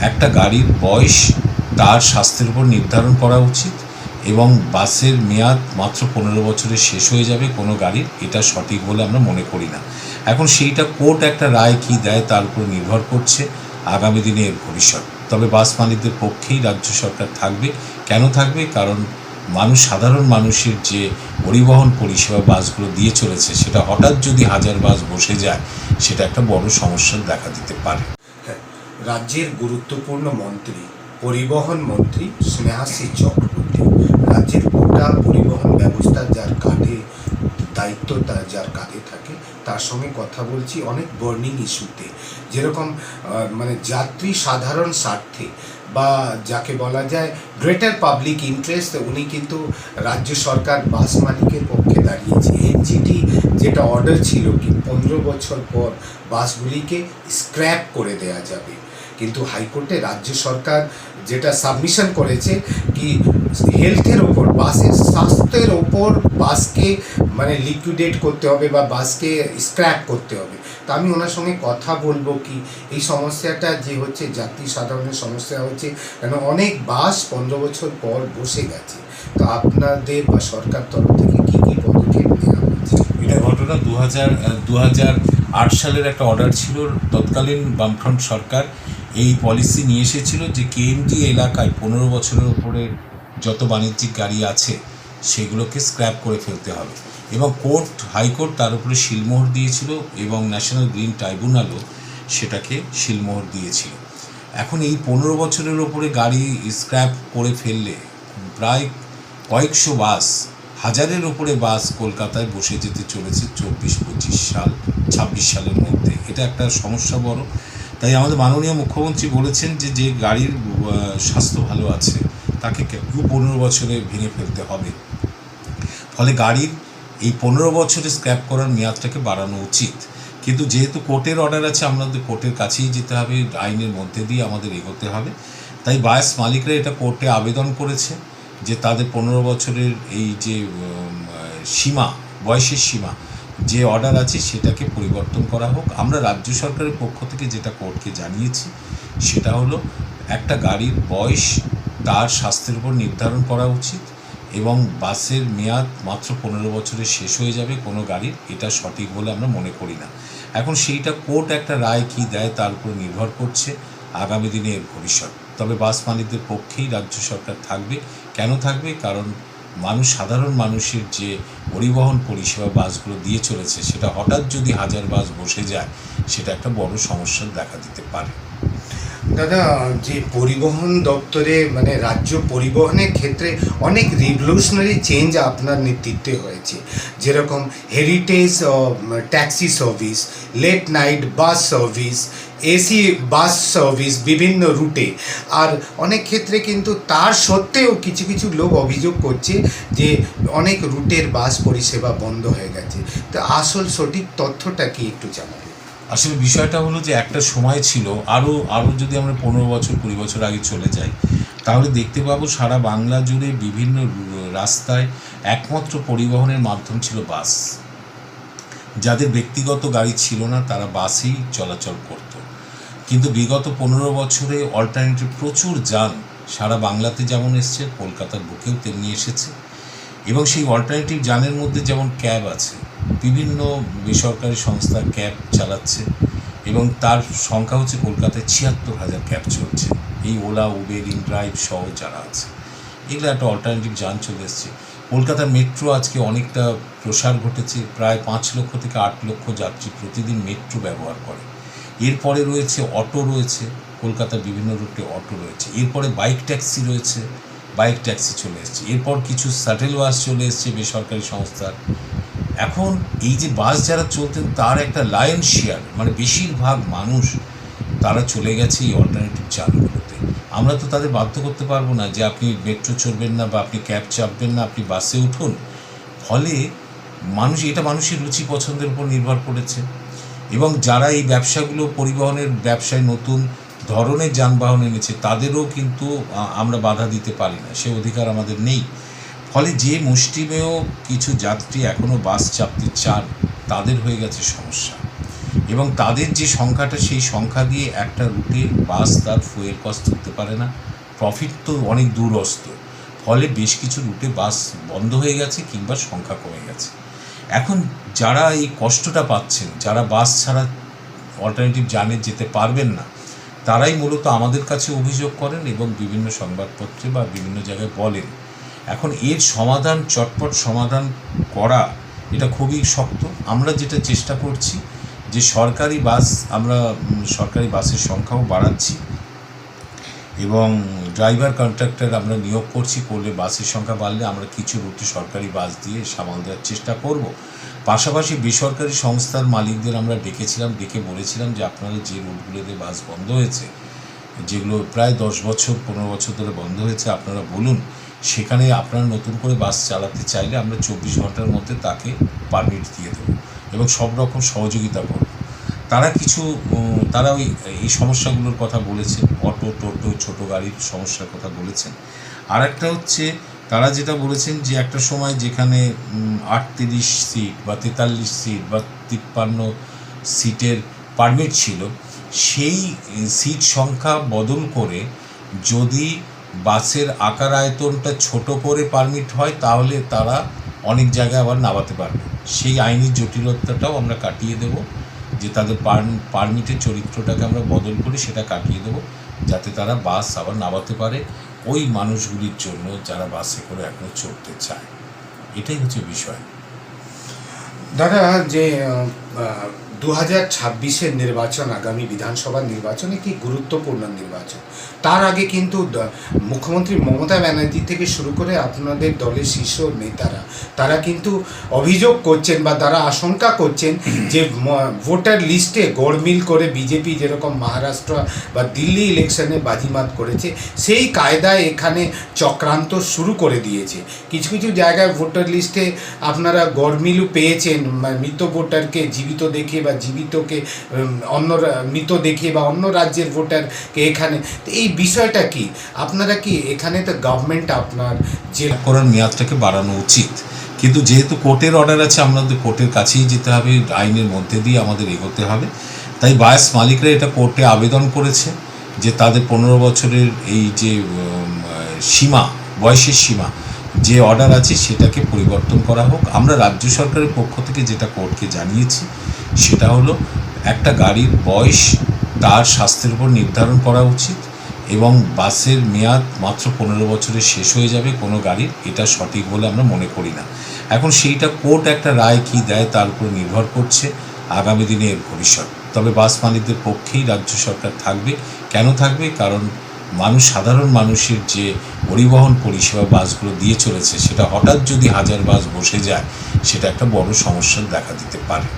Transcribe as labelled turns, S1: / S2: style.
S1: একটা গাড়ির বয়স তার স্বাস্থ্যের উপর নির্ধারণ করা উচিত এবং বাসের মেয়াদ মাত্র পনেরো বছরে শেষ হয়ে যাবে কোনো গাড়ির। এটা সঠিক বলে আমরা মনে করি না। এখন সেইটা কোর্ট একটা রায় কী দেয় তার উপর নির্ভর করছে আগামী দিনে এর ভবিষ্যৎ। তবে বাস মালিকদের পক্ষেই রাজ্য সরকার থাকবে। কেন থাকবে? কারণ মানুষ, সাধারণ মানুষের যে পরিবহন পরিষেবা বাসগুলো দিয়ে চলেছে, সেটা হঠাৎ যদি হাজার বাস বসে যায়, সেটা একটা বড় সমস্যার দেখা দিতে পারে।
S2: রাজ্যের গুরুত্বপূর্ণ মন্ত্রী, পরিবহন মন্ত্রী স্নেহাশী চক্রবর্তী। রাজ্যের গোটা পরিবহন ব্যবস্থা যার কাঁধে, দায়িত্ব তার যার কাঁধে থাকে, তার সঙ্গে কথা বলছি অনেক বার্নিং ইস্যুতে যেরকম মানে যাত্রী সাধারণ স্বার্থে বা যাকে বলা যায় গ্রেটার পাবলিক ইন্টারেস্ট উনি কিন্তু রাজ্য সরকার বাস মালিকের পক্ষে দাঁড়িয়েছে। এনজিটি যেটা অর্ডার ছিল কি, পনেরো বছর পর বাসগুলিকে স্ক্র্যাপ করে দেয়া যাবে। কিন্তু হাইকোর্টে রাজ্য সরকার যেটা সাবমিশন করেছে কি হেলথের ওপর, বাসের স্বাস্থ্যের ওপর বাসকে মানে লিকুইডেট করতে হবে বা বাসকে স্ক্র্যাপ করতে হবে। তা আমি ওনার সঙ্গে কথা বলব কি, এই সমস্যাটা যে হচ্ছে যাত্রী সাধারণের সমস্যা হচ্ছে কেন অনেক বাস পনেরো বছর পর বসে গেছে। তো আপনাদের বা সরকার তরফ থেকে কী কী পদক্ষেপ নেওয়া হয়েছে?
S1: এটা ঘটনা দু হাজার দু হাজার আট সালের একটা অর্ডার ছিল তৎকালীন বামফ্রন্ট সরকার। এই পলিসি নিয়ে এসেছিল যে কেএমডি এলাকায় পনেরো বছরের উপরে যত বাণিজ্যিক গাড়ি আছে, সেগুলোকে স্ক্র্যাপ করে ফেলতে হবে। এবং কোর্ট হাইকোর্ট তার উপরে শিলমোহর দিয়েছিল এবং ন্যাশনাল গ্রিন ট্রাইব্যুনালও সেটাকে শিলমোহর দিয়েছিল। এখন এই পনেরো বছরের ওপরে গাড়ি স্ক্র্যাপ করে ফেললে প্রায় কয়েকশো বাস, হাজারের ওপরে বাস কলকাতায় বসে যেতে চলেছে চব্বিশ পঁচিশ সাল, ছাব্বিশ সালের মধ্যে। এটা একটা সমস্যা বড়। তাই আমাদের মাননীয় মুখ্যমন্ত্রী বলেছেন যে যে গাড়ির স্বাস্থ্য ভালো আছে, তাকে কেউ পনেরো বছরে ভেঙে ফেলতে হবে। ফলে গাড়ির এই পনেরো বছরে স্ক্র্যাপ করার মেয়াদটাকে বাড়ানো উচিত। কিন্তু যেহেতু কোর্টের অর্ডার আছে, আমাদের কোর্টের কাছেই যেতে হবে, আইনের মধ্যে দিয়ে আমাদের এগোতে হবে। তাই বাস মালিকরা এটা কোর্টে আবেদন করেছে যে, তাদের পনেরো বছরের এই যে সীমা, বয়সের সীমা যে অর্ডার আছে সেটাকে পরিবর্তন করা হোক। আমরা রাজ্য সরকারের পক্ষ থেকে যেটা কোর্টকে জানিয়েছি, সেটা হলো একটা গাড়ির বয়স তার স্বাস্থ্যের উপর নির্ধারণ করা উচিত এবং বাসের মেয়াদ মাত্র পনেরো বছরে শেষ হয়ে যাবে কোনো গাড়ির। এটা সঠিক বলে আমরা মনে করি না। এখন সেইটা কোর্ট একটা রায় কী দেয় তার উপর নির্ভর করছে আগামী দিনে এর ভবিষ্যৎ। তবে বাস মালিকদের পক্ষেই রাজ্য সরকার থাকবে। কেন থাকবে? কারণ মানুষ, সাধারণ মানুষের যে পরিবহন পরিষেবা বাসগুলো দিয়ে চলেছে, সেটা হঠাৎ যদি হাজার বাস বসে যায়, সেটা একটা বড় সমস্যা দেখা দিতে পারে।
S2: দাদা, যে পরিবহন দপ্তরে মানে রাজ্য পরিবহনের ক্ষেত্রে অনেক রিভলিউশনারি চেঞ্জ আপনার নেতৃত্বে হয়েছে। যেরকম heritage taxi service late night bus service AC bus service বিভিন্ন রুটে। আর অনেক ক্ষেত্রে কিন্তু তার সত্ত্বেও কিছু কিছু লোক অভিযোগ করছে যে অনেক রুটের বাস পরিষেবা বন্ধ হয়ে গেছে। তো আসল সঠিক তথ্যটা কি একটু জানাবেন?
S1: আসলে বিষয়টা হলো যে একটা সময় ছিল আরও আরও যদি আমরা পনেরো বছর, কুড়ি বছর আগে চলে যাই, তাহলে দেখতে পাবো সারা বাংলা জুড়ে বিভিন্ন রাস্তায় একমাত্র পরিবহনের মাধ্যম ছিল বাস। যাদের ব্যক্তিগত গাড়ি ছিল না, তারা বাসেই চলাচল করত। কিন্তু বিগত পনেরো বছরে অল্টারনেটিভ প্রচুর যান সারা বাংলাতে যেমন এসছে, কলকাতার বুকেও তেমনি এসেছে। এবং সেই অল্টারনেটিভ যানের মধ্যে যেমন ক্যাব আছে, বিভিন্ন বেসরকারি সংস্থা ক্যাব চালাচ্ছে এবং তার সংখ্যা হচ্ছে কলকাতায় ছিয়াত্তর হাজার ক্যাব চলছে। এই ওলা, উবের, ইনড্রাইভ সহ যারা আছে, এগুলো একটা অল্টারনেটিভ যান চলে এসছে। কলকাতার মেট্রো আজকে অনেকটা প্রসার ঘটেছে, প্রায় পাঁচ লক্ষ থেকে আট লক্ষ যাত্রী প্রতিদিন মেট্রো ব্যবহার করে। এরপরে রয়েছে অটো রয়েছে, কলকাতার বিভিন্ন রুটে অটো রয়েছে। এরপরে বাইক ট্যাক্সি রয়েছে, বাইক ট্যাক্সি চলে এসছে। এরপর কিছু শাটেল বাস চলে এসছে বেসরকারি সংস্থার। এখন এই যে বাস যারা চলতেন, তার একটা লায়ন শেয়ার মানে বেশিরভাগ মানুষ, তারা চলে গেছে এই অল্টারনেটিভ যানগুলোতে। আমরা তো তাদের বাধ্য করতে পারব না যে আপনি মেট্রো চড়বেন না বা আপনি ক্যাব চাপবেন না, আপনি বাসে উঠুন। ফলে মানুষ, এটা মানুষের রুচি, পছন্দের উপর নির্ভর করেছে। এবং যারা এই ব্যবসাগুলো পরিবহনের ব্যবসায় নতুন ধরনের যানবাহন এনেছে, তাদেরও কিন্তু আমরা বাধা দিতে পারি না। সে অধিকার আমাদের নেই। ফলে যে মুষ্টিমেয় কিছু যাত্রী এখনও বাস চাপতে চান, তাদের হয়ে গেছে সমস্যা। এবং তাদের যে সংখ্যাটা, সেই সংখ্যা দিয়ে একটা রুটে বাস তার ফুয়েল কস্ট তুলতে পারে না। প্রফিট তো অনেক দূরস্ত ফলে বেশ কিছু রুটে বাস বন্ধ হয়ে গেছে কিংবা সংখ্যা কমে গেছে। এখন যারা এই কষ্টটা পাচ্ছেন, যারা বাস ছাড়া অল্টারনেটিভ জানে যেতে পারবেন না, তারাই মূলত আমাদের কাছে অভিযোগ করেন এবং বিভিন্ন সংবাদপত্রে বা বিভিন্ন জায়গায় বলেন। এখন এর সমাধান, চটপট সমাধান করা এটা খুবই শক্ত। আমরা যেটা চেষ্টা করছি যে সরকারি বাস, আমরা সরকারি বাসের সংখ্যাও বাড়াচ্ছি। এবং ড্রাইভার কন্ট্রাক্টর আমরা নিয়োগ করছি, করলে বাসের সংখ্যা বাড়লে আমরা কিছু রুটে সরকারি বাস দিয়ে সামাল দেওয়ার চেষ্টা করব। পাশাপাশি বেসরকারি সংস্থার মালিকদের আমরা ডেকেছিলাম, ডেকে বলেছিলাম যে আপনারা যে রুটগুলোতে বাস বন্ধ হয়েছে, যেগুলো প্রায় দশ বছর, পনেরো বছর ধরে বন্ধ হয়েছে, আপনারা বলুন, সেখানে আপনারা নতুন করে বাস চালাতে চাইলে আমরা চব্বিশ ঘণ্টার মধ্যে তাকে পারমিট দিয়ে দেবো এবং সব রকম সহযোগিতা করব। তারা কিছু তারা ওই, এই সমস্যাগুলোর কথা বলেছেন, অটো, টোটো, ছোটো গাড়ির সমস্যার কথা বলেছেন। আর একটা হচ্ছে, তারা যেটা বলেছেন যে একটা সময় যেখানে আটত্রিশ সিট বা তেতাল্লিশ সিট বা তিপ্পান্ন সিটের পারমিট ছিল, সেই সিট সংখ্যা বদল করে যদি বাসের আকার আয়তনটা ছোট করে পারমিট হয়, তাহলে তারা অনেক জায়গায় আবার নামাতে পারবে। সেই আইনি জটিলতাটাও আমরা কাটিয়ে দেব। যে তাদের পারমিটের চরিত্রটাকে আমরা বদল করে সেটা কাটিয়ে দেবো, যাতে তারা বাস আবার নামাতে পারে ওই মানুষগুলির জন্য যারা বাসে করে এখন চড়তে চায়। এটাই হচ্ছে বিষয়।
S2: দাদা, যে দু হাজার ছাব্বিশের নির্বাচন, আগামী বিধানসভা নির্বাচন একটি গুরুত্বপূর্ণ নির্বাচন। তার আগে কিন্তু মুখ্যমন্ত্রী মমতা ব্যানার্জি থেকে শুরু করে আপনাদের দলের শীর্ষ নেতারা, তারা কিন্তু অভিযোগ করছেন বা তারা আশঙ্কা করছেন যে ভোটার লিস্টে গড়মিল করে বিজেপি যেরকম মহারাষ্ট্র বা দিল্লি ইলেকশনে বাজিমাত করেছে, সেই কায়দায় এখানে চক্রান্ত শুরু করে দিয়েছে। কিছু কিছু জায়গায় ভোটার লিস্টে আপনারা গড়মিলও পেয়েছেন মৃত ভোটারকে জীবিত দেখিয়ে বা জীবিতকে অন্য মৃত দেখিয়ে বা অন্য রাজ্যের ভোটারকে এখানে, তো এই বিষয়টা কি? আপনারা কি এখানে তো গভর্নমেন্ট আপনার যে
S1: করার মেয়াদটাকে বাড়ানো উচিত। কিন্তু যেহেতু কোর্টের অর্ডার আছে, আমাদের কোর্টের কাছেই যেতে হবে, আইনের মধ্যে দিয়ে আমাদের এগোতে হবে। তাই বায়াস মালিকরা এটা কোর্টে আবেদন করেছে যে তাদের পনেরো বছরের এই যে সীমা, বয়সের সীমা যে অর্ডার আছে সেটাকে পরিবর্তন করা হোক। আমরা রাজ্য সরকারের পক্ষ থেকে যেটা কোর্টকে জানিয়েছি, সেটা হলো একটা গাড়ির বয়স তার স্বাস্থ্যের উপর নির্ধারণ করা উচিত এবং বাসের মেয়াদ মাত্র পনেরো বছরে শেষ হয়ে যাবে কোনো গাড়ির। এটা সঠিক বলে আমরা মনে করি না। এখন সেইটা কোর্ট একটা রায় কী দেয় তার উপর নির্ভর করছে আগামী দিনে এর ভবিষ্যৎ। তবে বাস মালিকদের পক্ষেই রাজ্য সরকার থাকবে। কেন থাকবে? কারণ মানুষ, সাধারণ মানুষের যে পরিবহন পরিষেবা বাসগুলো দিয়ে চলেছে, সেটা হঠাৎ যদি হাজার বাস বসে যায়, সেটা একটা বড় সমস্যা দেখা দিতে পারে।